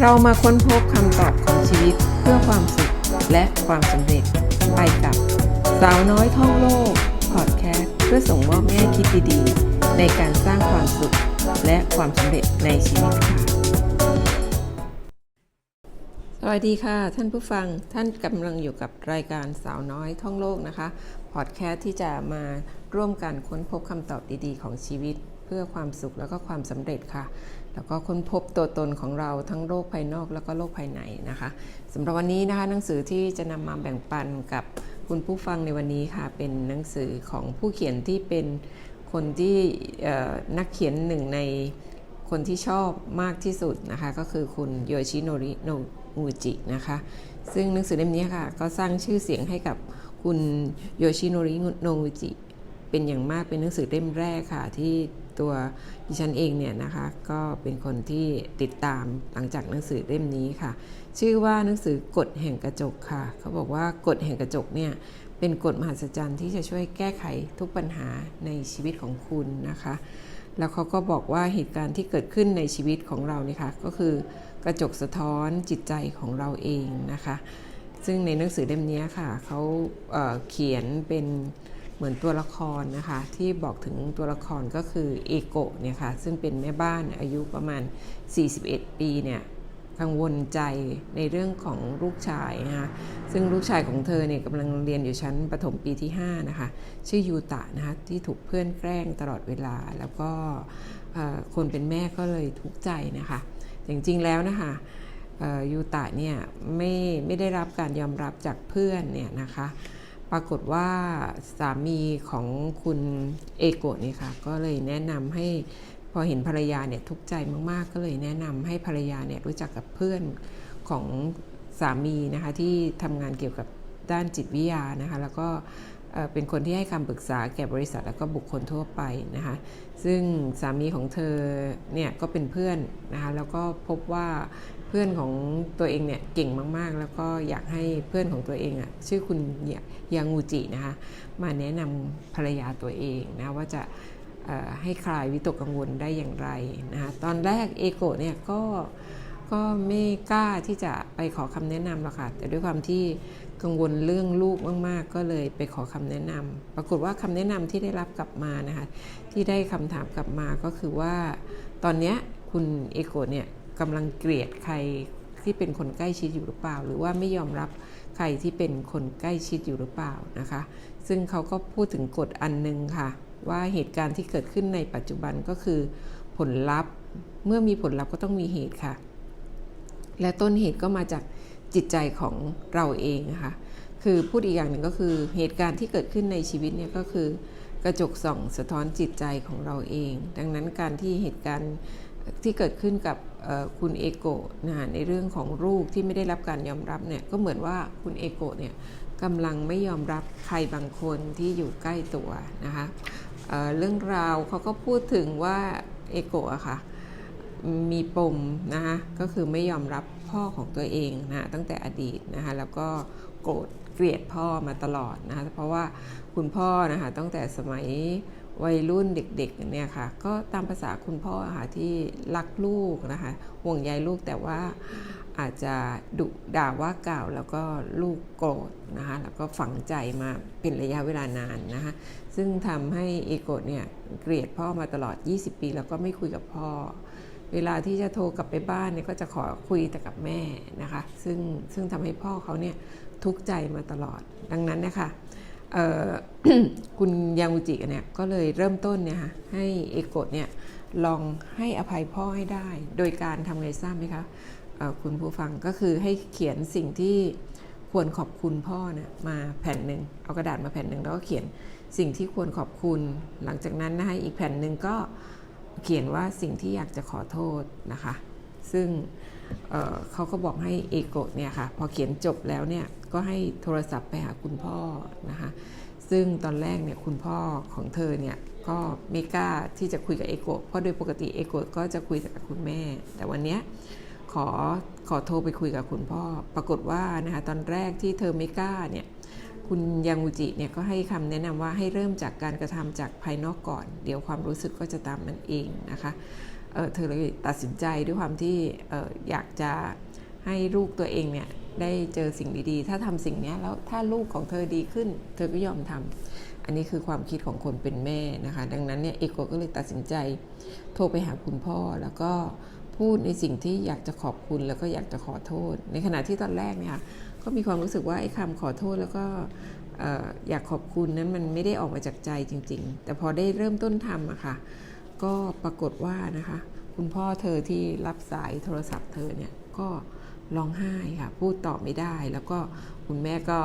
เรามาค้นพบคำตอบของชีวิตเพื่อความสุขและความสำเร็จ ไปกับสาวน้อยท่องโลกพอดแคสต์เพื่อส่งมอบแง่คิดดีๆ ในการสร้างความสุขและความสำเร็จในชีวิตค่ะ สวัสดีค่ะ ท่านผู้ฟังท่านกำลังอยู่กับรายการสาวน้อยท่องโลกนะคะพอดแคสต์ที่จะมาร่วมกันค้นพบคำตอบดีๆ ของชีวิต เพื่อความสุขแล้วก็ความสำเร็จค่ะ แล้วก็ค้นพบตัวตนของเราทั้งโลกภายนอกแล้วก็โลกภายในนะคะสำหรับวันนี้นะคะหนังสือที่จะนำมาแบ่งปันกับคุณผู้ฟังในวันนี้ค่ะเป็นหนังสือของผู้เขียนที่เป็นคนที่นักเขียนหนึ่งในคนที่ชอบมากที่สุดนะคะก็คือคุณโยชิโนริโนงูจินะคะซึ่งหนังสือเล่มนี้ค่ะก็สร้างชื่อเสียงให้กับคุณโยชิโนริโนงูจิเป็นอย่างมากเป็นหนังสือเล่มแรกค่ะที่ ตัวดิฉันเองเนี่ยนะคะก็เป็นคนที่ติดตามหลังจากหนังสือเล่มนี้ค่ะ ชื่อว่าหนังสือกฎแห่งกระจกค่ะ เขาบอกว่ากฎแห่งกระจกเนี่ยเป็นกฎมหัศจรรย์ที่จะช่วยแก้ไขทุกปัญหาในชีวิตของคุณนะคะ แล้วเขาก็บอกว่าเหตุการณ์ที่เกิดขึ้นในชีวิตของเราเนี่ยค่ะก็คือกระจกสะท้อนจิตใจของเราเองนะคะ ซึ่งในหนังสือเล่มนี้ค่ะเขาเเขียนเป็น เหมือนตัวละครนะคะที่บอกถึงตัวละครก็คือเอโกะเนี่ยค่ะซึ่งเป็นแม่บ้านอายุประมาณ 41 ปีเนี่ยกังวลใจในเรื่องของลูกชายนะคะซึ่งลูกชายของเธอเนี่ยกำลังเรียนอยู่ชั้นประถมปีที่ 5 นะคะ ชื่อยูตะนะคะที่ถูกเพื่อนแกล้งตลอดเวลา แล้วก็คนเป็นแม่ก็เลยทุกข์ใจนะคะแต่จริงๆแล้วนะคะยูตะเนี่ยไม่ไม่ได้รับการยอมรับจากเพื่อนเนี่ยนะคะ ปรากฏว่าสามีของคุณเอโกะนี่ค่ะ ก็เลยแนะนำให้พอเห็นภรรยาเนี่ยทุกข์ใจมาก ๆ ก็เลยแนะนำให้ภรรยาเนี่ยรู้จักกับเพื่อนของสามีนะคะที่ทำงานเกี่ยวกับด้านจิตวิทยานะคะแล้วก็เป็นคนที่ให้คำปรึกษาแก่บริษัทแล้วก็บุคคลทั่วไปนะคะซึ่งสามีของเธอเนี่ยก็เป็นเพื่อนนะคะแล้วก็พบว่า พื่อนของตัวเองเนี่ยเก่งมากๆ แล้วก็อยากให้เพื่อนของตัวเองอะชื่อคุณยางูจินะคะมาแนะนำภรรยาตัวเองนะว่าจะให้คลายวิตกกังวลได้อย่างไรนะคะตอนแรกเอโกะเนี่ยก็ก็ไม่กล้าที่จะไปขอคำแนะนำหรอกค่ะแต่ด้วยความที่กังวลเรื่องลูกมาก ๆ ก็เลยไปขอคำแนะนำปรากฏว่าคำแนะนำที่ได้รับกลับมานะคะที่ได้คำถามกลับมาก็คือว่า ตอนเนี้ยคุณเอโกะเนี่ย กำลังเกลียดใครที่เป็นคนใกล้ชิดอยู่หรือเปล่า หรือว่าไม่ยอมรับใครที่เป็นคนใกล้ชิดอยู่หรือเปล่านะคะ ซึ่งเขาก็พูดถึงกฎอันหนึงค่ะ ว่าเหตุการณ์ที่เกิดขึ้นในปัจจุบันก็คือผลลัพธ์ เมื่อมีผลลัพธ์ก็ต้องมีเหตุค่ะ และต้นเหตุก็มาจากจิตใจของเราเองนะคะคือพูดอีกอย่างหนึ่งก็คือเหตุการณ์ที่เกิดขึ้นในชีวิตเนี่ยก็คือกระจกส่องสะท้อนจิตใจของเราเอง ดังนั้นการที่เหตุการณ์ ที่เกิดขึ้นกับคุณเอโกะนะในเรื่องของลูกที่ไม่ได้รับการยอมรับเนี่ยก็เหมือนว่าคุณเอโกะเนี่ยกำลังไม่ยอมรับใครบางคนที่อยู่ใกล้ตัวนะคะเเรื่องราวเขาก็พูดถึงว่าเอโกะอะค่ะมีปมนะคะก็คือไม่ยอมรับพ่อของตัวเองนะตั้งแต่อดีตนะคะแล้วก็โกรธเกลียดพ่อมาตลอดนะคะเพราะว่าคุณพ่อนะคะตั้งแต่สมัย วัยรุ่นเด็กๆเนี่ยค่ะก็ตามภาษาคุณพ่อค่ะที่รักลูกนะคะห่วงใยลูกแต่ว่าอาจจะดุด่าว่ากล่าวแล้วก็ลูกโกรธนะคะแล้วก็ฝังใจมาเป็นระยะเวลานานนะคะซึ่งทำให้เอโกะเนี่ยเกลียดพ่อมาตลอด 20 ปี แล้วก็ไม่คุยกับพ่อ เวลาที่จะโทรกลับไปบ้านเนี่ยก็จะขอคุยแต่กับแม่นะคะซึ่งซึ่งทำให้พ่อเขาเนี่ยทุกข์ใจมาตลอดดังนั้นนะคะ คุณยางูจิเนี่ยก็เลยเริ่มต้นเนี่ยค่ะให้เอโกะเนี่ยลองให้อภัยพ่อให้ได้ โดยการทำไงทราบไหมคะคุณผู้ฟังก็คือให้เขียนสิ่งที่ควรขอบคุณพ่อเนี่ยมาแผ่นหนึ่งเอากระดาษมาแผ่นหนึ่งแล้วก็เขียนสิ่งที่ควรขอบคุณ หลังจากนั้นนะคะอีกแผ่นหนึ่งก็เขียนว่าสิ่งที่อยากจะขอโทษนะคะ ซึ่งเเขาก็บอกให้เอโกะเนี่ยค่ะพอเขียนจบแล้วเนี่ย ก็ให้โทรศัพท์ไปหาคุณพ่อนะคะซึ่งตอนแรกเนี่ยคุณพ่อของเธอเนี่ยก็ไม่กล้าที่จะคุยกับเอโกะเพราะโดยปกติเอโกะก็จะคุยแต่กับคุณแม่ แต่วันเนี้ยขอขอโทรไปคุยกับคุณพ่อ ปรากฏว่านะคะตอนแรกที่เธอไม่กล้าเนี่ยคุณยังูจิเนี่ยก็ให้คำแนะนำว่าให้เริ่มจากการกระทำจากภายนอกก่อน เดี๋ยวความรู้สึกก็จะตามมันเองนะคะเเธอเลยตัดสินใจด้วยความที่อออยากจะให้ลูกตัวเองเนี่ย ได้เจอสิ่งดีๆ ถ้าทำสิ่งนี้แล้วถ้าลูกของเธอดีขึ้น เธอก็ยอมทำอันนี้คือความคิดของคนเป็นแม่นะคะ ดังนั้นเนี่ยเอโกก็เลยตัดสินใจ โทรไปหาคุณพ่อแล้วก็พูดในสิ่งที่อยากจะขอบคุณแล้วก็อยากจะขอโทษ ในขณะที่ตอนแรกเนี่ยก็มีความรู้สึกว่าไอ้คำขอโทษแล้วก็เอ่ออยากขอบคุณนั้นมันไม่ได้ออกมาจากใจจริง ๆ แต่พอได้เริ่มต้นทำอะค่ะ ก็ปรากฏว่านะคะ คุณพ่อเธอที่รับสายโทรศัพท์เธอเนี่ยก็ ร้องไห้ค่ะ พูดตอบไม่ได้ แล้วก็คุณแม่ก็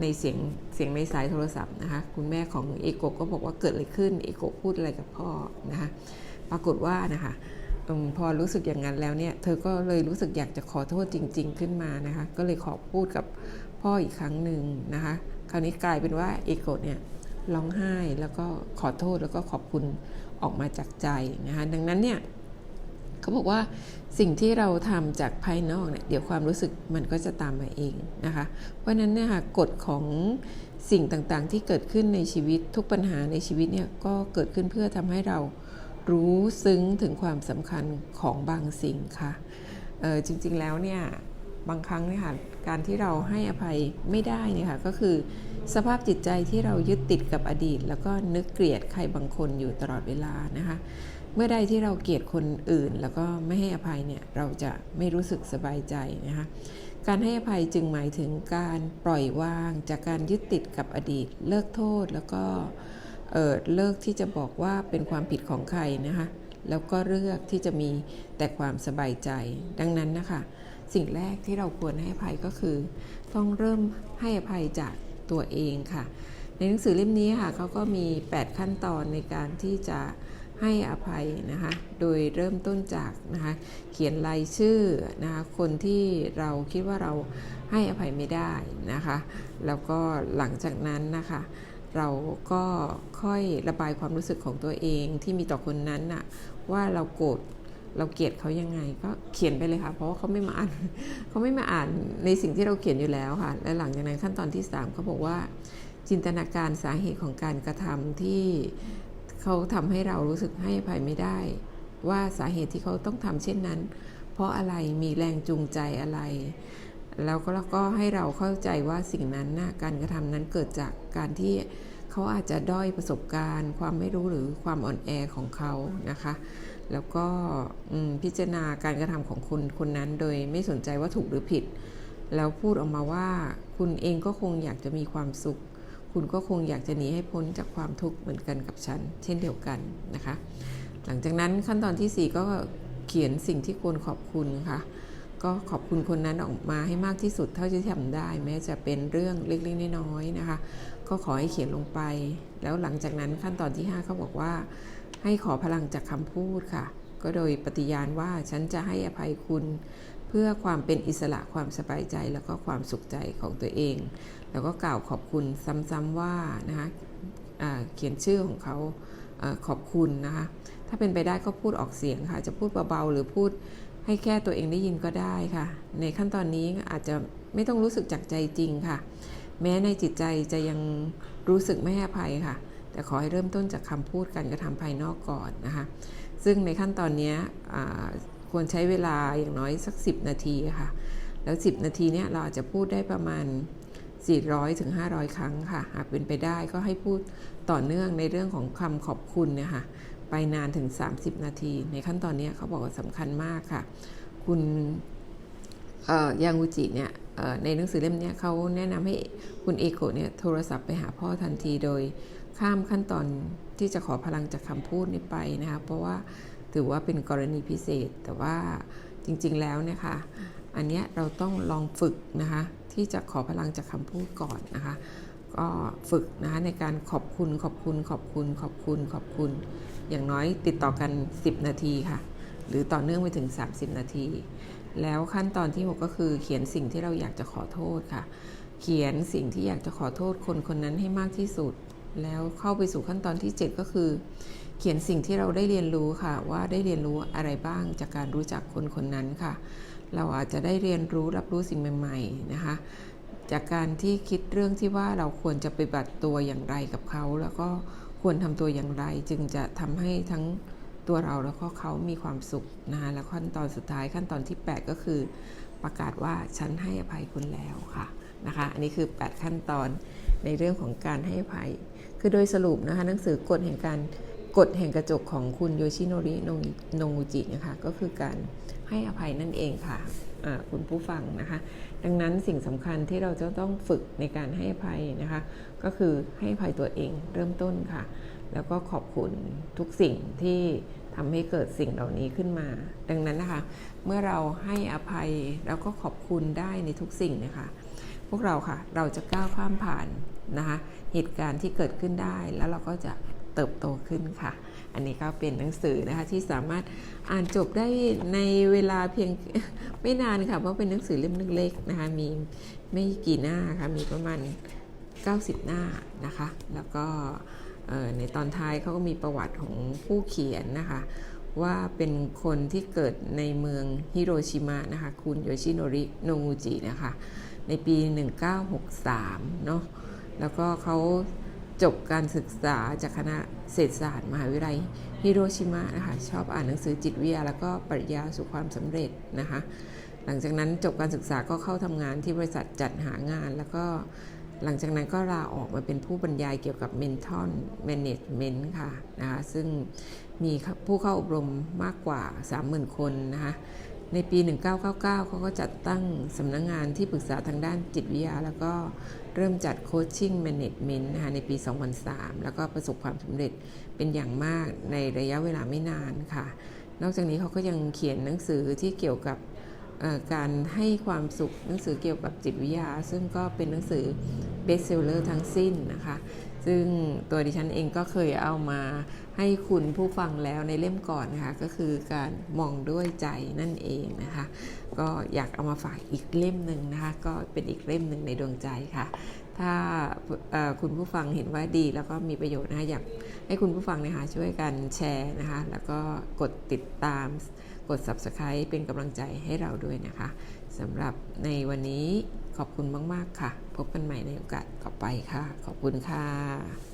ในเสียงเสียงในสายโทรศัพท์นะคะ คุณแม่ของเอโกก็บอกว่าเกิดอะไรขึ้น เอโกพูดอะไรกับพ่อนะคะ ปรากฏว่านะคะอพอรู้สึกอย่างนั้นแล้วเนี่ย เธอก็เลยรู้สึกอยากจะขอโทษจริง ๆ ขึ้นมานะคะ ก็เลยขอพูดกับพ่ออีกครั้งหนึ่งนะคะ คราวนี้กลายเป็นว่าเอโกเนี่ยร้องไห้แล้วก็ขอโทษแล้วก็ขอบคุณออกมาจากใจนะคะ ดังนั้นเนี่ย เขาบอกว่าสิ่งที่เราทำจากภายนอกเนี่ยเดี๋ยวความรู้สึกมันก็จะตามมาเองนะคะ เพราะฉะนั้นเนี่ยค่ะกฎของสิ่งต่างๆ ที่เกิดขึ้นในชีวิตทุกปัญหาในชีวิตเนี่ยก็เกิดขึ้นเพื่อทำให้เรารู้ซึ้งถึงความสำคัญของบางสิ่งค่ะจริงๆแล้วเนี่ยบางครั้งเนี่ยค่ะการที่เราให้อภัยไม่ได้เนี่ยค่ะก็คือสภาพจิตใจที่เรายึดติดกับอดีต แล้วก็นึกเกลียดใครบางคนอยู่ตลอดเวลานะคะ เมื่อใดที่เราเกลียดคนอื่น แล้วก็ไม่ให้อภัยเนี่ยเราจะไม่รู้สึกสบายใจนะคะการให้อภัยจึงหมายถึงการปล่อยวาง จากการยึดติดกับอดีต เลิกโทษแล้วก็เออเลิกที่จะบอกว่าเป็นความผิดของใครนะคะแล้วก็เลือกที่จะมีแต่ความสบายใจ ดังนั้นนะคะ สิ่งแรกที่เราควรให้อภัยก็คือ ต้องเริ่มให้อภัยจากตัวเองค่ะ ในหนังสือเล่มนี้ค่ะเขาก็มี 8 ขั้นตอนในการที่จะ ให้อภัยนะคะ โดยเริ่มต้นจากนะคะเขียนรายชื่อนะคะคนที่เราคิดว่าเราให้อภัยไม่ได้นะคะ แล้วก็หลังจากนั้นนะคะ เราก็ค่อยระบายความรู้สึกของตัวเองที่มีต่อคนนั้นน่ะว่าเราโกรธเราเกลียดเขายังไงก็เขียนไปเลยค่ะ เพราะว่าเขาไม่มาอ่านเขาไม่มาอ่านในสิ่งที่เราเขียนอยู่แล้วค่ะ และหลังจากนั้นขั้นตอนที่3เขาบอกว่า จินตนาการสาเหตุของการกระทำที่ เขาทำให้เรารู้สึกให้อภัยไม่ได้ ว่าสาเหตุที่เขาต้องทำเช่นนั้น เพราะอะไรมีแรงจูงใจอะไร แล้วก็แล้วก็ให้เราเข้าใจว่าสิ่งนั้นนะการกระทำนั้นเกิดจากการที่เขาอาจจะด้อยประสบการณ์ ความไม่รู้หรือความอ่อนแอของเขานะคะ แล้วก็พิจารณาการกระทำของคุณคนนั้นโดยไม่สนใจว่าถูกหรือผิด แล้วพูดออกมาว่าคุณเองก็คงอยากจะมีความสุข คุณก็คงอยากจะหนีให้พ้นจากความทุกข์เหมือนกันกับฉัน เช่นเดียวกันนะคะ หลังจากนั้นขั้นตอนทีสี่ 4 ก็เขียนสิ่งที่ควรขอบคุณค่ะ ก็ขอบคุณคนนั้นออกมาให้มากที่สุดเท่าที่ทำได้ แม้จะเป็นเรื่องเล็กๆน้อยๆนะคะ ก็ขอให้เขียนลงไป แล้วหลังจากนั้นขั้นตอนที่ 5 เขาบอกว่า ให้ขอพลังจากคำพูดค่ะ ก็โดยปฏิญาณว่าฉันจะให้อภัยคุณ พื่อความเป็นอิสระความสบายใจแล้วก็ความสุขใจของตัวเอง แล้วก็กล่าวขอบคุณซ้ำๆว่านะคะเขียนชื่อของเขาขอบคุณนะคะถ้าเป็นไปได้ก็พูดออกเสียงค่ะ จะพูดเบาๆหรือพูดให้แค่ตัวเองได้ยินก็ได้ค่ะ ในขั้นตอนนี้อาจจะไม่ต้องรู้สึกจากใจจริงค่ะ แม้ในจิตใจจะยังรู้สึกไม่ให้อภัยค่ะ แต่ขอให้เริ่มต้นจากคำพูดการกระทำภายนอกก่อนนะคะ ซึ่งในขั้นตอนนี้ ควรใช้เวลาอย่างน้อยสัก 10 นาทีค่ะ แล้ว 10 นาทีเนี้ยเราอาจจะพูดได้ประมาณ 400ถึง500 ครั้งค่ะ หากเป็นไปได้ก็ให้พูดต่อเนื่องในเรื่องของคำขอบคุณเนี่ยค่ะไปนานถึง 30 นาที ในขั้นตอนนี้เขาบอกว่าสำคัญมากค่ะ คุณยางุจิเนี่ยในหนังสือเล่มนี้เขาแนะนำให้คุณเอโกะเนี่ยโทรศัพท์ไปหาพ่อทันทีโดยข้ามขั้นตอนที่จะขอพลังจากคำพูดนี้ไปนะคะ เพราะว่า ถือว่าเป็นกรณีพิเศษ แต่ว่าจริงๆแล้วเนี่ยค่ะ อันเนี้ยเราต้องลองฝึกนะคะ ที่จะขอพลังจากคำพูดก่อนนะคะ ก็ฝึกนะคะในการขอบคุณขอบคุณขอบคุณขอบคุณขอบคุณ อย่างน้อยติดต่อกัน 10 นาทีค่ะ หรือต่อเนื่องไปถึง 30 นาที แล้วขั้นตอนที่ 6 ก็คือเขียนสิ่งที่เราอยากจะขอโทษค่ะ เขียนสิ่งที่อยากจะขอโทษคนคนนั้นให้มากที่สุด แล้วเข้าไปสู่ขั้นตอนที่ 7 ก็คือ เขียนสิ่งที่เราได้เรียนรู้ค่ะ ว่าได้เรียนรู้อะไรบ้างจากการรู้จักคนคนนั้นค่ะ เราอาจจะได้เรียนรู้รับรู้สิ่งใหม่ๆนะคะ จากการที่คิดเรื่องที่ว่าเราควรจะไปฏิบัติตัวอย่างไรกับเขา แล้วก็ควรทำตัวอย่างไร จึงจะทำให้ทั้งตัวเราแล้วก็เขามีความสุขนะคะแล้วขั้นตอนสุดท้ายขั้นตอนที่ 8 ก็คือ ประกาศว่าฉันให้อภัยคุณแล้วค่ะนะคะอันนี้คือ 8 ขั้นตอนในเรื่องของการให้อภัย คือโดยสรุปนะคะหนังสือกฎแห่งการ กฎแห่งกระจกของคุณโยชิโนริโนงูจินะคะก็คือการให้อภัยนั่นเองค่ะคุณผู้ฟังนะคะ ดังนั้นสิ่งสำคัญที่เราจะต้องฝึกในการให้อภัยนะคะ ก็คือให้อภัยตัวเองเริ่มต้นค่ะ แล้วก็ขอบคุณทุกสิ่งที่ทำให้เกิดสิ่งเหล่านี้ขึ้นมา ดังนั้นนะคะ เมื่อเราให้อภัยแล้วก็ขอบคุณได้ในทุกสิ่งนะคะ พวกเราค่ะเราจะก้าวข้ามผ่านนะคะ เหตุการณ์ที่เกิดขึ้นได้แล้วเราก็จะ เติบโตขึ้นค่ะ อันนี้ก็เป็นหนังสือนะคะที่สามารถอ่านจบได้ในเวลาเพียงไม่นานค่ะ เพราะเป็นหนังสือเล่มเล็กๆนะคะ มีไม่กี่หน้าค่ะ มีประมาณ 90 หน้านะคะ แล้วก็ในตอนท้ายเขาก็มีประวัติของผู้เขียนนะคะ ว่าเป็นคนที่เกิดในเมืองฮิโรชิมะนะคะ คุณโยชิโนริโนงูจินะคะ ในปี 1963 เนาะแล้วก็เขา จบการศึกษาจากคณะเศรษฐศาสตร์มหาวิทยาลัยฮิโรชิมะนะคะชอบอ่านหนังสือจิตวิทยา แล้วก็ปรัชญาสู่ความสำเร็จนะคะ หลังจากนั้นจบการศึกษาก็เข้าทำงานที่บริษัทจัดหางาน แล้วก็หลังจากนั้นก็ลาออกมาเป็นผู้บรรยายเกี่ยวกับ Mental Management ค่ะนะคะซึ่งมีผู้เข้าอบรมมากกว่า 30,000 คนนะคะในปี 1999 เขาก็จัดตั้งสำนักงงานที่ปรึกษาทางด้านจิตวิทยา แล้วก็ เริ่มจัดโคชชิ่งแมネจเมนต์นะคะในปี 2003 แล้วก็ประสบความสำเร็จเป็นอย่างมากในระยะเวลาไม่นานค่ะ นอกจากนี้เขาก็ยังเขียนหนังสือที่เกี่ยวกับการให้ความสุขหนังสือเกี่ยวกับจิตวิทยา ซึ่งก็เป็นหนังสือเบสเซลเลอร์ทั้งสิ้นนะคะ ซึ่งตัวดิฉันเองก็เคยเอามาให้คุณผู้ฟังแล้วในเล่มก่อนนะคะก็คือการมองด้วยใจนั่นเองนะคะ ก็อยากเอามาฝากอีกเล่มหนึ่งนะคะก็เป็นอีกเล่มหนึ่งในดวงใจค่ะ ถ้าคุณผู้ฟังเห็นว่าดีแล้วก็มีประโยชน์นะคะอยากให้คุณผู้ฟังนะคะช่วยกันแชร์นะคะ แล้วก็กดติดตามกด subscribe เป็นกำลังใจให้เราด้วยนะคะสำหรับในวันนี้ขอบคุณมาก ๆ ค่ะ พบกันใหม่ในโอกาสต่อไปค่ะ ขอบคุณค่ะ